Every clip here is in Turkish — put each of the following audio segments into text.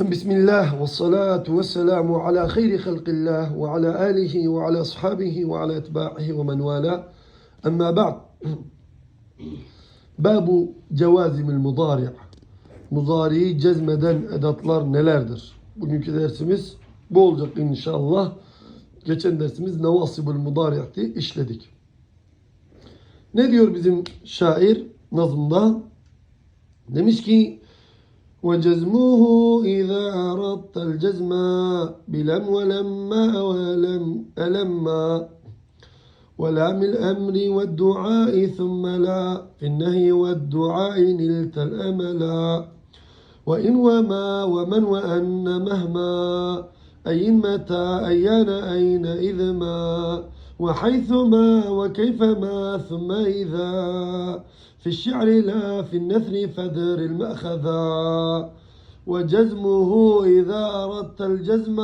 Bismillah ve salatu ve selamu ala hayri halqillah ve ala alihi ve ala ashabihi ve ala etba'ihi ve men vala. Amma ba'd. Babu cevazimil mudari' Muzari'yi cezmeden edatlar nelerdir? Bugünkü dersimiz bu olacak inşallah. Geçen dersimiz nevasibul mudari'ti işledik. Ne diyor bizim şair nazımda? Demiş ki وجزمه إذا أردت الجزم بلم ولما ولم ألما ولام الأمر والدعاء ثم لا في النهي والدعاء نلت الأملا وإن وما ومن وأن مهما أين متى أيان أين إذ ما وحيثما وكيفما ثم إذا. في الشعر لا في النثر فذر المأخذا وجزمه إذا أردت الجزم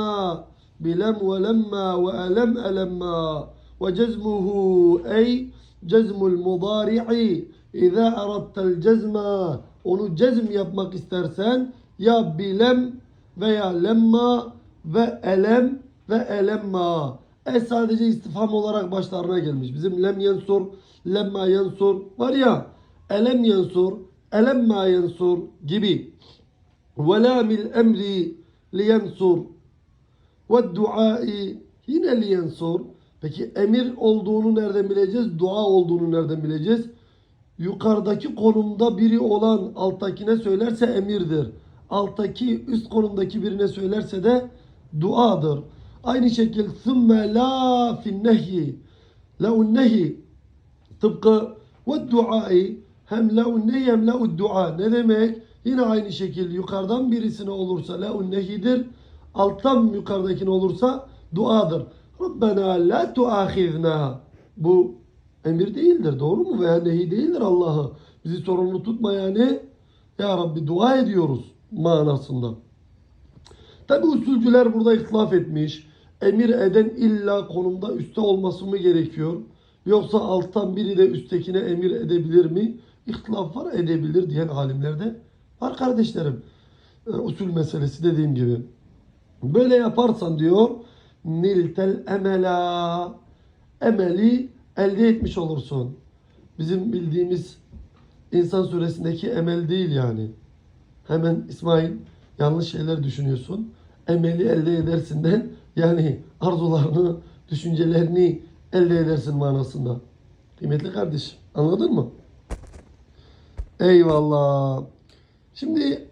بلم ولما وألم ألما وجزمه أي جزم المضارع. إذا أردت الجزم ونو جزم يا ماكسترسان يا بلم فيا لما فألم فألما أي سادجي استفهام مضارع باشتارنا مش بزم لم ينصر لما ينصر. مريا elem yensur, elem ma yensur gibi. Ve la mil emri liyensur. Ve duai yine liyensur. Peki emir olduğunu nereden bileceğiz? Dua olduğunu nereden bileceğiz? Yukarıdaki konumda biri olan alttakine söylerse emirdir. Alttaki üst konumdaki birine söylerse de duadır. Aynı şekilde sümme la fin nehyi leun nehi tıpkı ve duai hem la'un nehi hem la'u dua ne demek? Yine aynı şekilde yukarıdan birisine olursa la'un nehidir. Alttan yukarıdakine olursa duadır. Rabbena la tuahizna. Bu emir değildir. Doğru mu? Veya nehi değildir Allah'ı. Bizi sorumlu tutma yani. Ya Rabbi dua ediyoruz manasında. Tabi usulcüler burada ihtilaf etmiş. Emir eden illa konumda üstte olması mı gerekiyor? Yoksa alttan biri de üsttekine emir edebilir mi? İhtilaf var edebilir diyen alimler de var kardeşlerim. Ee, usul meselesi dediğim gibi. Böyle yaparsan diyor niltel emela emeli elde etmiş olursun. Bizim bildiğimiz insan suresindeki emel değil yani. Hemen İsmail yanlış şeyler düşünüyorsun. Emeli elde edersinden yani arzularını, düşüncelerini elde edersin manasında. Kıymetli kardeşim anladın mı? Eyvallah. Şimdi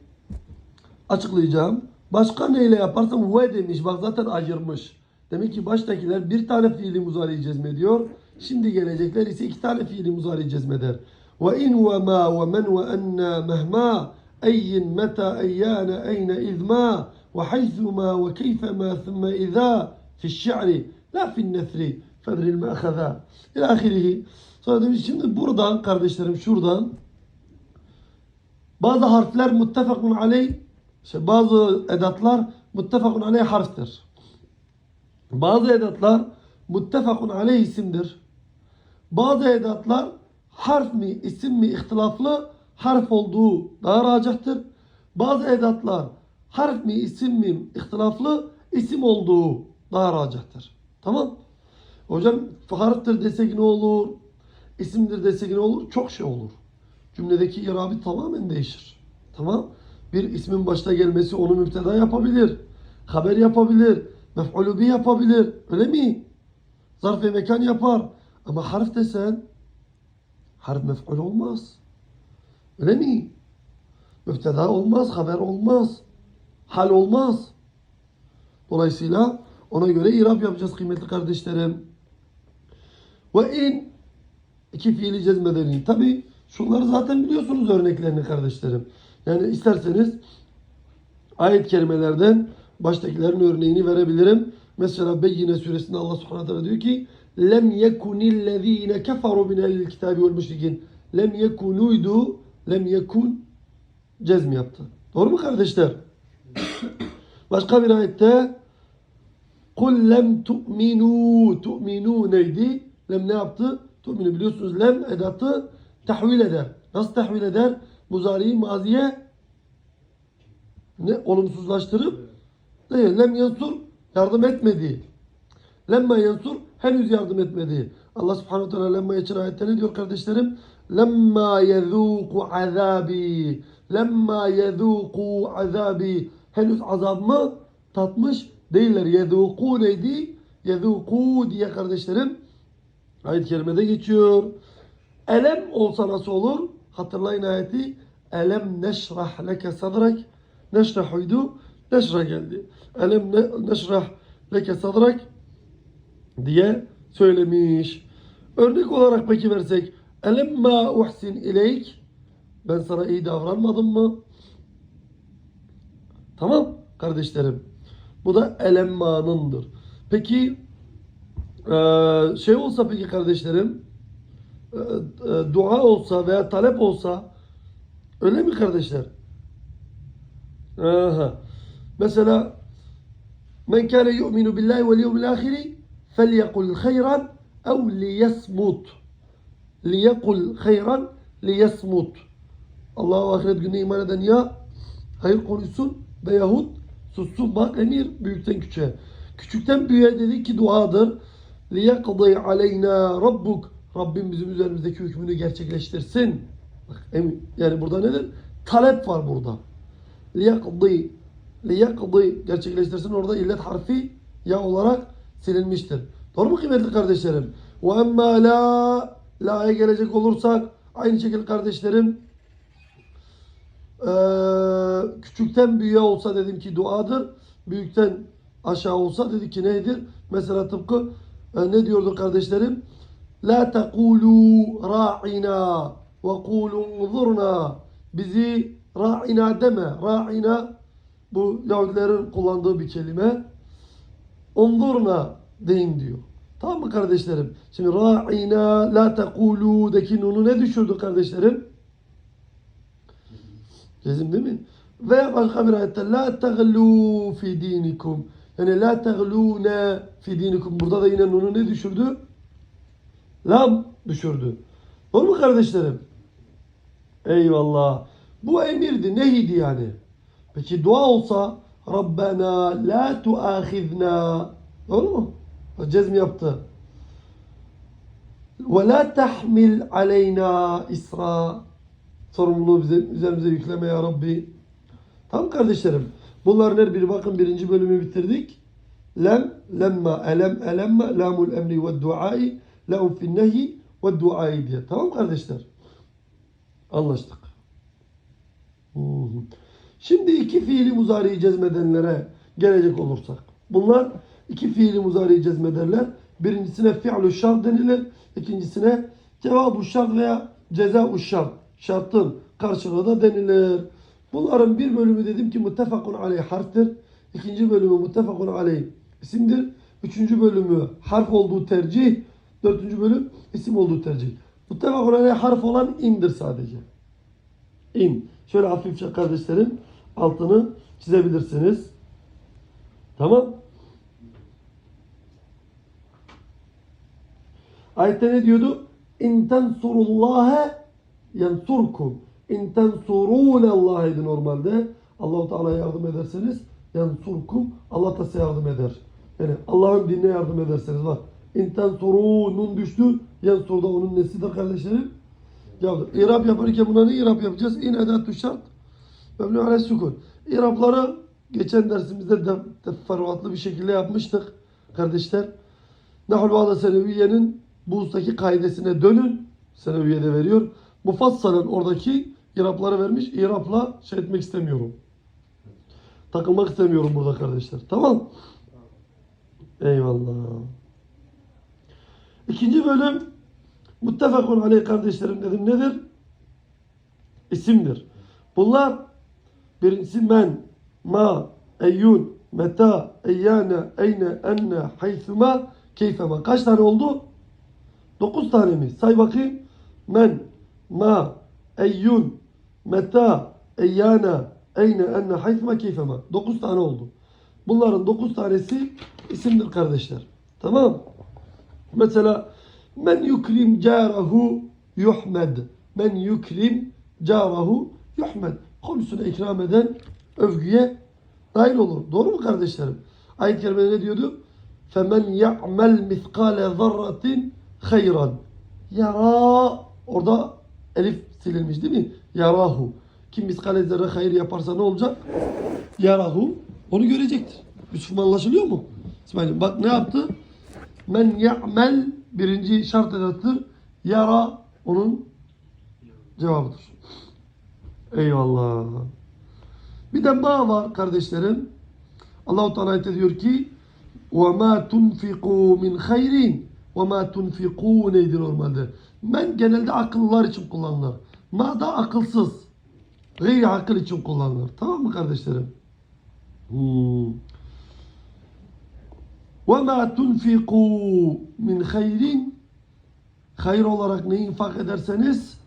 açıklayacağım. Başka neyle yaparsam ve demiş. Bak zaten ayırmış. Demek ki baştakiler bir tane fiili muzari cezmediyor. Şimdi gelecekler ise iki tane fiili muzari cezmeder. Ve in ve ma ve men ve enna mehma ayyin meta eyyana eyne izma ve haythuma ve keyfema thumma idha fi şi'ri la fi nethri fedril me'akhadha ila ahirihi. Sonra demiş şimdi buradan kardeşlerim şuradan bazı harfler muttefakun aleyh işte bazı edatlar muttefakun aleyh harftir. Bazı edatlar muttefakun aleyh isimdir. Bazı edatlar harf mi isim mi ihtilaflı harf olduğu daha racahtır. Bazı edatlar harf mi isim mi ihtilaflı isim olduğu daha racahtır. Tamam. Hocam harftir desek ne olur? İsimdir desek ne olur? Çok şey olur. Cümledeki irabi tamamen değişir. Tamam. Bir ismin başta gelmesi onu müpteda yapabilir. Haber yapabilir. Mef'ulü bi yapabilir. Öyle mi? Zarf ve mekan yapar. Ama harf desen harf mef'ul olmaz. Öyle mi? Müpteda olmaz, haber olmaz. Hal olmaz. Dolayısıyla ona göre irab yapacağız kıymetli kardeşlerim. Ve in iki fiili cezmedeni. Tabi şunları zaten biliyorsunuz örneklerini kardeşlerim. Yani isterseniz ayet kelimelerden baştakilerin örneğini verebilirim. Mesela Beyyine suresinde Allah subhanahu teala diyor ki lem yekunillezine keferu min ehlil kitabi vel müşrikin. Lem yekunuydu. Lem yekun cezm yaptı. Doğru mu kardeşler? Başka bir ayette kul lem tu'minu tu'minu neydi? Lem ne yaptı? Tu'minu biliyorsunuz lem edatı tahvil eder. Nasıl tahvil eder? Muzari'yi maziye ne olumsuzlaştırıp ne lem yansur yardım etmedi. Lemma yansur henüz yardım etmedi. Allah subhanahu teala lemma için ayette ne diyor kardeşlerim? Lemma yezûku azabi. Lemma yezûku azabi. Henüz azabımı tatmış değiller. Yezûku neydi? Yezûku diye kardeşlerim ayet-i kerimede geçiyor. Elem olsa nasıl olur? Hatırlayın ayeti. Elem neşrah leke sadrak. Neşrah geldi. Elem ne, neşrah leke sadrak diye söylemiş. Örnek olarak peki versek Elemma uhsin ileyk Ben sana iyi davranmadım mı? Tamam kardeşlerim. Bu da elemma'nındır. Peki şey olsa peki kardeşlerim eee, eee, dua olsa veya talep olsa öyle mi kardeşler? Aha. Mesela men kâne yu'minu billahi vel yevmil ahiri فليقل خيرا أو ليصمت ليقل خيرا ليصمت Allah'a ahiret gününe iman eden ya hayır konuşsun veyahut sussun. Bak emir büyükten küçüğe. Küçükten büyüğe dedi ki duadır. لِيَقْضِي عَلَيْنَا رَبُّكَ Rabbim bizim üzerimizdeki hükmünü gerçekleştirsin. Bak, yani burada nedir? Talep var burada. Liyakdi. Liyakdi gerçekleştirsin. Orada illet harfi ya olarak silinmiştir. Doğru mu kıymetli kardeşlerim? Ve emmâ la la'ya gelecek olursak aynı şekilde kardeşlerim ee, küçükten büyüğe olsa dedim ki duadır. Büyükten aşağı olsa dedik ki nedir? Mesela tıpkı e, ne diyordu kardeşlerim? La tekulu ra'ina ve kulu unzurna. Bizi ra'ina deme. Ra'ina bu Yahudilerin kullandığı bir kelime. Unzurna deyin diyor. Tamam mı kardeşlerim? Şimdi ra'ina la tekulu'daki nunu ne düşürdü kardeşlerim? Cezim değil mi? Ve başka bir ayette la teglû fi dinikum. Yani la teglûne fi dinikum. Burada da yine nunu ne düşürdü? Lam düşürdü. Doğru mu kardeşlerim? Eyvallah. Bu emirdi, nehiydi yani. Peki dua olsa Rabbena la tuahizna. Doğru mu? Cezm yaptı. Ve la tahmil aleyna isra. Sorumluluğu bize, üzerimize yükleme ya Rabbi. Tamam kardeşlerim. Bunların her biri bakın birinci bölümü bitirdik. Lem, lemma, elem, elemme, lamul emri ve duai, leum fin nehi ve duai diye. Tamam kardeşler? Anlaştık. Şimdi iki fiili muzariyi cezmedenlere gelecek olursak. Bunlar iki fiili muzariyi cezmederler. Birincisine fi'lu şart denilir. İkincisine cevabı şart veya ceza şart. Şartın karşılığı da denilir. Bunların bir bölümü dedim ki muttefakun aleyh harftir. İkinci bölümü muttefakun aleyh isimdir. Üçüncü bölümü harf olduğu tercih. Dördüncü bölüm isim olduğu tercih. Muttefakun aleyh harf olan indir sadece. İn. Şöyle hafifçe kardeşlerim altını çizebilirsiniz. Tamam. Ayette ne diyordu? İn tensurullâhe yansurkum. İn tensurûnellâheydi normalde. Allahu Teala'ya yardım ederseniz yansurkum. Allah da size yardım eder. Yani Allah'ın dinine yardım ederseniz bak. İn tensurûnun düştü. Yansur da onun nesidir kardeşlerim? Ya İrab yaparken buna ne İrab yapacağız? İn edatü şart. Mebni ale sukun. İrabları geçen dersimizde de teferruatlı bir şekilde yapmıştık kardeşler. Nahul Bağda Seneviye'nin bu ustaki kaidesine dönün. Seneviye'de veriyor. Mufassalın oradaki irapları vermiş. İrapla şey etmek istemiyorum. Takılmak istemiyorum burada kardeşler. Tamam. Eyvallah. İkinci bölüm muttefakun aleyh kardeşlerim dedim nedir? İsimdir. Bunlar birincisi men, ma, eyyun, meta, eyyane, eyne, enne, haythuma, keyfema. Kaç tane oldu? Dokuz tane mi? Say bakayım. Men, ma, eyyun, meta, eyyane, eyne, enne, haythuma, keyfema. Dokuz tane oldu. Bunların dokuz tanesi isimdir kardeşler. Tamam. Mesela men yukrim carahu yuhmed. Men yukrim carahu yuhmed. Komşusuna ikram eden övgüye dahil olur. Doğru mu kardeşlerim? Ayet-i kerimede ne diyordu? فَمَنْ يَعْمَلْ مِثْقَالَ ذَرَّةٍ خَيْرًا Yara orada elif silinmiş değil mi? Yarahu. Kim miskale zerre hayır yaparsa ne olacak? Yarahu. Onu görecektir. Yusuf anlaşılıyor mu? İsmail'im bak ne yaptı? Men ya'mel birinci şart edattır. Yara onun cevabıdır. Eyvallah. Bir de ma var kardeşlerim. Allahu Teala ayette diyor ki وَمَا تُنْفِقُوا مِنْ خَيْرٍ وَمَا تُنْفِقُوا neydi normalde? Men genelde akıllılar için kullanılır. Ma da akılsız. Gayri akıl için kullanılır. Tamam mı kardeşlerim? Hmm. وَمَا تُنْفِقُوا مِنْ خَيْرٍ Hayır olarak ne infak ederseniz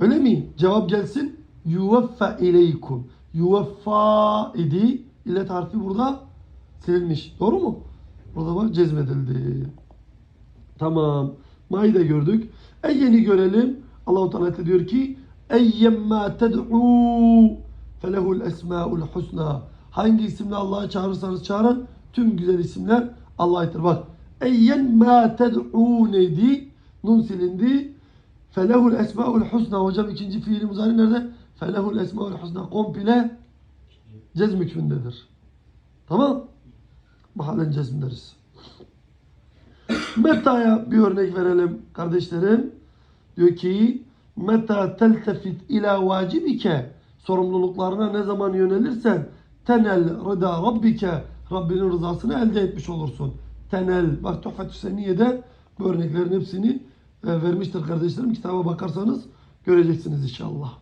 öyle mi? Cevap gelsin. Yuvaffa ileykum. Yuvaffa idi. İllet harfi burada silinmiş. Doğru mu? Burada bak cezmedildi. Tamam. Ma'yı da gördük. Eyyeni görelim. Allahu Teala diyor ki Eyyemma ted'u felehul esmaul husna. Hangi isimle Allah'ı çağırırsanız çağırın. Tüm güzel isimler Allah'a aittir. Bak. Eyyen ma ted'u neydi? Nun silindi. Felehul esmaul husna. Hocam ikinci fiili muzari nerede? Felehul esmaul husna. Komple cezm hükmündedir. Tamam. Mahallen cezm deriz. Meta'ya bir örnek verelim kardeşlerim. Diyor ki Meta teltefit ila vacibike sorumluluklarına ne zaman yönelirsen tenel rıda rabbike Rabbinin rızasını elde etmiş olursun. Tenel bak Tuhfet Hüseyniye'de bu örneklerin hepsini e, vermiştir kardeşlerim. Kitaba bakarsanız göreceksiniz inşallah.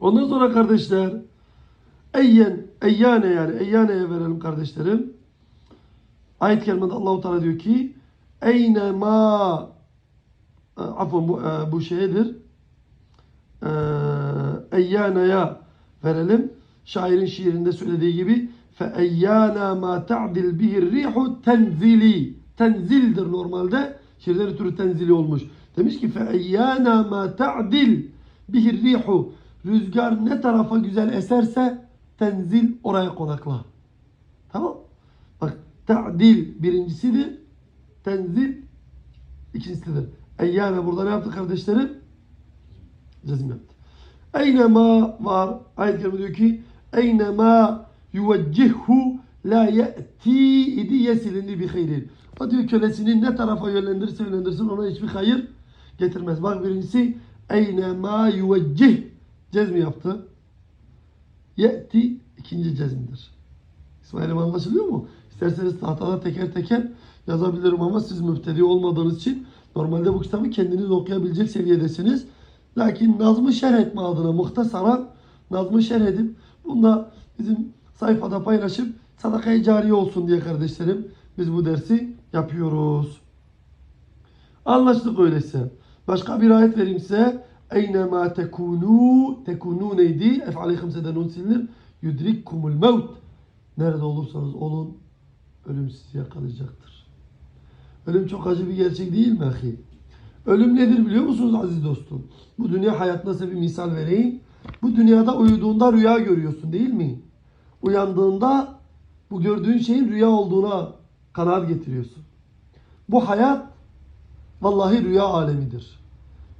Ondan sonra kardeşler eyyen, eyyane yani eyyaneye verelim kardeşlerim. Ayet-i kerimede Allahu Teala diyor ki eyne ma e, afon bu, e, bu şeydir. E, eyyanaya verelim. Şairin şiirinde söylediği gibi eyyana ma ta'dil bihir rihu tenzili. Tenzildir normalde. Şiirleri türü tenzili olmuş. Demiş ki eyyana ma ta'dil bihir rihu. Rüzgar ne tarafa güzel eserse tenzil oraya konakla. Tamam. Bak ta'dil birincisidir. Tenzil ikincisidir. Eyyâne burada ne yaptı kardeşlerim? Cezim yaptı. Eynema var. Ayet-i diyor ki Eynema yuveccihu la ye'ti idi yesilindi bi hayrin. O diyor kölesini ne tarafa yönlendirirse yönlendirsin ona hiçbir hayır getirmez. Bak birincisi Eynema yuveccih cezmi yaptı. Ye'ti ikinci cezimdir. İsmail'im anlaşılıyor mu? İsterseniz tahtada teker teker yazabilirim ama siz müftedi olmadığınız için normalde bu kitabı kendiniz okuyabilecek seviyedesiniz. Lakin Nazm'ı şerh etme adına muhtasaran Nazm'ı şerh edip bunu da bizim sayfada paylaşıp sadakayı cariye olsun diye kardeşlerim biz bu dersi yapıyoruz. Anlaştık öyleyse. Başka bir ayet vereyim size. Eynema tekunu tekunu neydi? Ef'ali hımseden nun silinir. Yudrikkumul mevt. Nerede olursanız olun ölüm sizi yakalayacaktır. Ölüm çok acı bir gerçek değil mi ahi? Ölüm nedir biliyor musunuz aziz dostum? Bu dünya hayatında size bir misal vereyim. Bu dünyada uyuduğunda rüya görüyorsun değil mi? Uyandığında bu gördüğün şeyin rüya olduğuna kanaat getiriyorsun. Bu hayat vallahi rüya alemidir.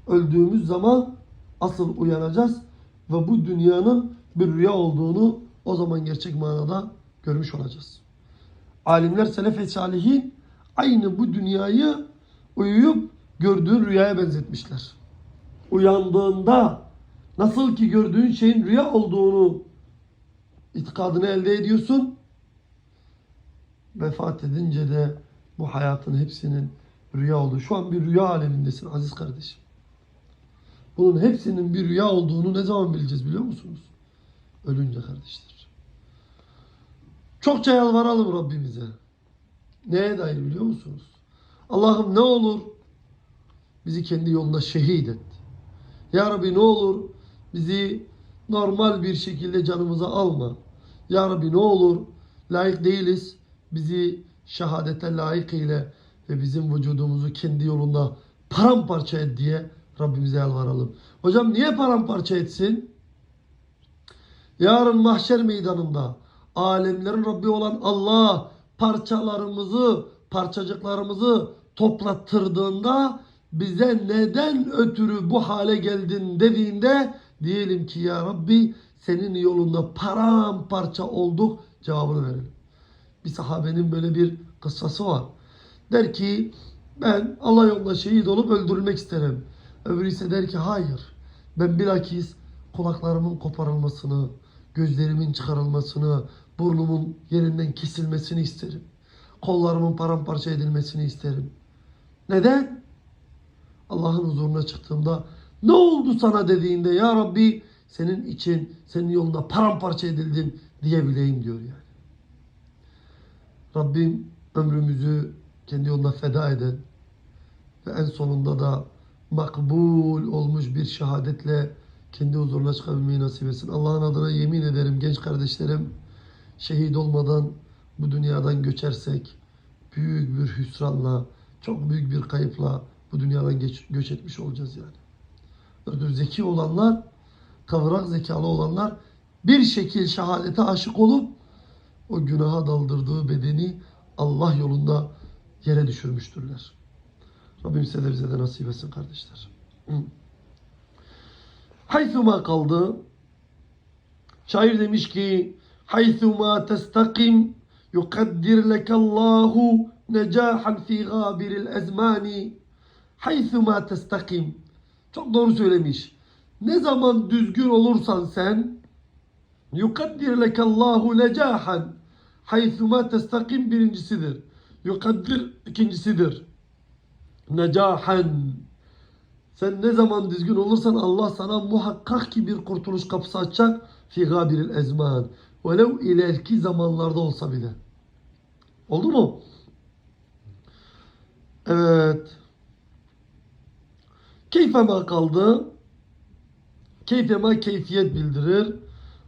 Öldüğümüz zaman asıl uyanacağız ve bu dünyanın bir rüya olduğunu o zaman gerçek manada görmüş olacağız. Alimler selef-i salihin aynı bu dünyayı uyuyup gördüğün rüyaya benzetmişler. Uyandığında nasıl ki gördüğün şeyin rüya olduğunu itikadını elde ediyorsun. Vefat edince de bu hayatın hepsinin rüya olduğu. Şu an bir rüya alemindesin aziz kardeşim. Bunun hepsinin bir rüya olduğunu ne zaman bileceğiz biliyor musunuz? Ölünce kardeşler. Çokça yalvaralım Rabbimize. Neye dair biliyor musunuz? Allah'ım ne olur bizi kendi yolunda şehit et. Ya Rabbi ne olur bizi normal bir şekilde canımıza alma. Ya Rabbi ne olur layık değiliz. Bizi şehadete layık eyle ve bizim vücudumuzu kendi yolunda paramparça et diye Rabbimize yalvaralım. Hocam niye paramparça etsin? yarın mahşer meydanında alemlerin Rabbi olan Allah parçalarımızı, parçacıklarımızı toplattırdığında bize neden ötürü bu hale geldin dediğinde diyelim ki ya Rabbi senin yolunda paramparça olduk cevabını verelim. Bir sahabenin böyle bir kıssası var. Der ki ben Allah yolunda şehit olup öldürülmek isterim. Öbürü ise der ki hayır. Ben bilakis kulaklarımın koparılmasını, gözlerimin çıkarılmasını, burnumun yerinden kesilmesini isterim. Kollarımın paramparça edilmesini isterim. Neden? Allah'ın huzuruna çıktığımda ne oldu sana dediğinde ya Rabbi senin için senin yolunda paramparça edildim diyebileyim diyor yani. Rabbim ömrümüzü kendi yoluna feda eden ve en sonunda da makbul olmuş bir şehadetle kendi huzuruna çıkabilmeyi nasip etsin. Allah'ın adına yemin ederim genç kardeşlerim şehit olmadan bu dünyadan göçersek büyük bir hüsranla, çok büyük bir kayıpla bu dünyadan geç, göç etmiş olacağız yani. Öldür zeki olanlar, kavrak zekalı olanlar bir şekil şehadete aşık olup o günaha daldırdığı bedeni Allah yolunda yere düşürmüştürler. Rabbim size de bize de nasip etsin kardeşler. Haythuma kaldı. Şair demiş ki Haythuma testakim yukaddir lekallahu necahan fi gabiril ezmani Haythuma testakim Çok doğru söylemiş. Ne zaman düzgün olursan sen yukaddir lekallahu necahan Haythuma testakim birincisidir. Yukaddir ikincisidir. Necahan sen ne zaman düzgün olursan Allah sana muhakkak ki bir kurtuluş kapısı açacak. Fi gabiril ezman. Velev ileriki zamanlarda olsa bile. Oldu mu? Evet. Keyfema kaldı. Keyfema keyfiyet bildirir.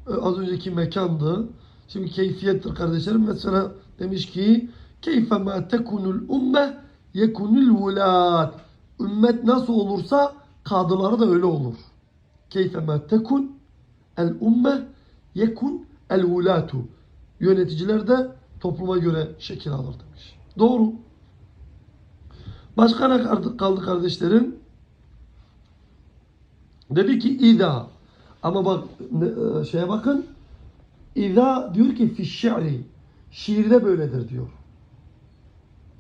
Ee, Az önceki mekandı. Şimdi keyfiyettir kardeşlerim. Mesela demiş ki Keyfema tekunul umme yekunul vulat. Ümmet nasıl olursa kadıları da öyle olur. Keyfema tekun el umme yekun el vulatu. Yöneticiler de topluma göre şekil alır demiş. Doğru. Başka ne kaldı kardeşlerim? Dedi ki İza. Ama bak e, şeye bakın. İza diyor ki fi şi'ri. Şiirde böyledir diyor.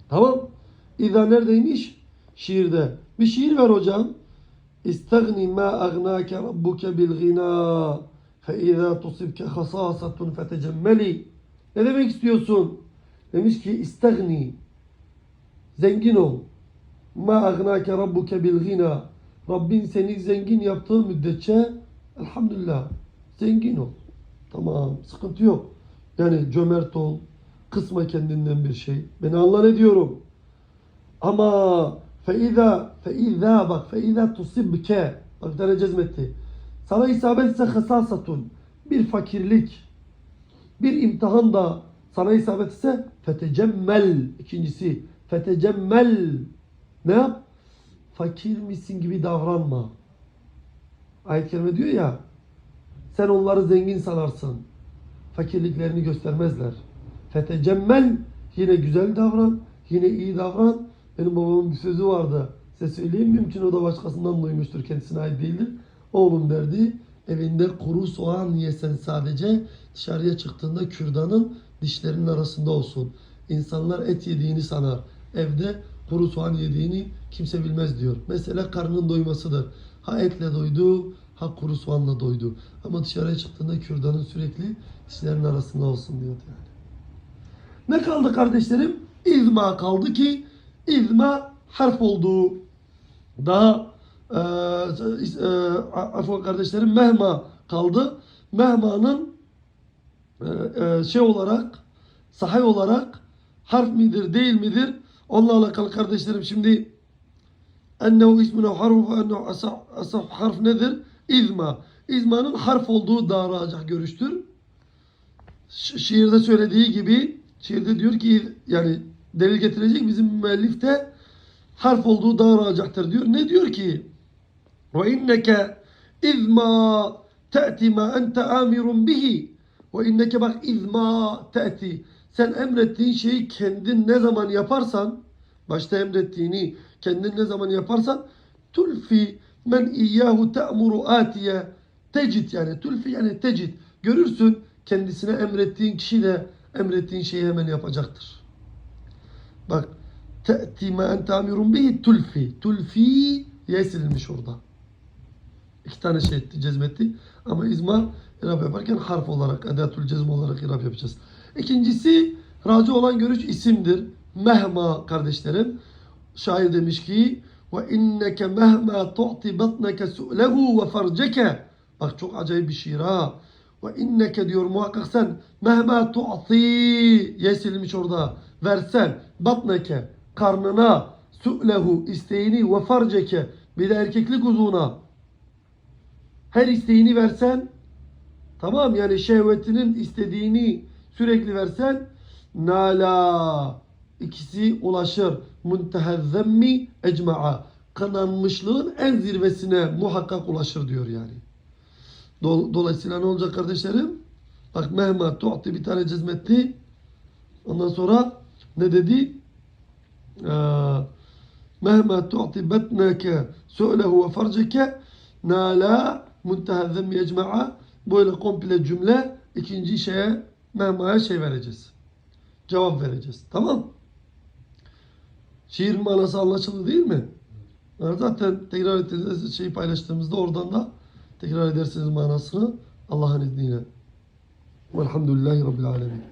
Tamam. İza neredeymiş? Şiirde. Bir şiir ver hocam. İstagni ma agnake rabbuke bil gina fe izâ tusibke hasâsatun fetecemmeli. Ne demek istiyorsun? Demiş ki istagni. Zengin ol. Ma agnake rabbuke bil gina. Rabbin seni zengin yaptığı müddetçe elhamdülillah zengin ol. Tamam sıkıntı yok. Yani cömert ol. Kısma kendinden bir şey. Beni anla ne diyorum. Ama feiza feiza bak feiza tusibke bak tane cezmetti. Sana isabet etse hasasatun bir fakirlik bir imtihan da sana isabet etse fetecemmel ikincisi fetecemmel ne yap? Fakir misin gibi davranma. Ayet-i kerime diyor ya sen onları zengin sanarsın. Fakirliklerini göstermezler. Fetecemmel yine güzel davran, yine iyi davran. Benim babamın bir sözü vardı. Size söyleyeyim mümkün o da başkasından duymuştur. Kendisine ait değildir. Oğlum derdi evinde kuru soğan yesen sadece dışarıya çıktığında kürdanın dişlerinin arasında olsun. İnsanlar et yediğini sanar. Evde kuru soğan yediğini kimse bilmez diyor. Mesela karnının doymasıdır. Ha etle doydu, ha kuru soğanla doydu. Ama dışarıya çıktığında kürdanın sürekli dişlerinin arasında olsun diyor yani. Ne kaldı kardeşlerim? İzma kaldı ki izma harf olduğu. Daha e, e, afwan kardeşlerim mehma kaldı. Mehma'nın e, e, şey olarak sahay olarak harf midir değil midir? Onunla alakalı kardeşlerim şimdi ennehu ismine harfu ennehu asah, harf nedir? İzma. İzma'nın harf olduğu daha racih görüştür. Şi- şiirde söylediği gibi şiirde diyor ki yani delil getirecek bizim müellif de harf olduğu daha racahtır diyor. Ne diyor ki? Ve inneke izma te'ti ma ente amirun bihi ve inneke bak izma te'ti sen emrettiğin şeyi kendin ne zaman yaparsan başta emrettiğini kendin ne zaman yaparsan tulfi men iyyahu te'muru atiye tecid yani tulfi yani tecid görürsün kendisine emrettiğin kişi de emrettiğin şeyi hemen yapacaktır. Bak te'ti ma ente amirun bihi tulfi tulfi yesilmiş orada. İki tane şey etti, cezmetti. Ama izma irab yaparken harf olarak, edatul cezm olarak irab yapacağız. İkincisi, raci olan görüş isimdir. Mehma kardeşlerim. Şair demiş ki, ve inneke mehma tu'ti batneke su'lehu ve farceke. Bak çok acayip bir şiir ha. Ve inneke diyor muhakkak sen mehma tu'ti yesilmiş orada. Versen batneke karnına su'lehu isteğini ve farceke bir de erkeklik uzvuna her isteğini versen tamam yani şehvetinin istediğini Sürekli versen nala ikisi ulaşır. Muntehezzemmi ecma'a kananmışlığın en zirvesine muhakkak ulaşır diyor yani. Dolayısıyla ne olacak kardeşlerim? Bak mehma tu'ti bir tane cezmetti. Ondan sonra ne dedi? Ee, mehma tu'ti betneke söylehu ve farceke nala muntehezzemmi ecma'a böyle komple cümle ikinci şeye mehmaya şey vereceğiz. Cevap vereceğiz. Tamam. Şiir manası anlaşıldı değil mi? Yani Zaten tekrar ettiğinizde şeyi paylaştığımızda oradan da tekrar edersiniz manasını Allah'ın izniyle. Velhamdülillahi Rabbil Alemin.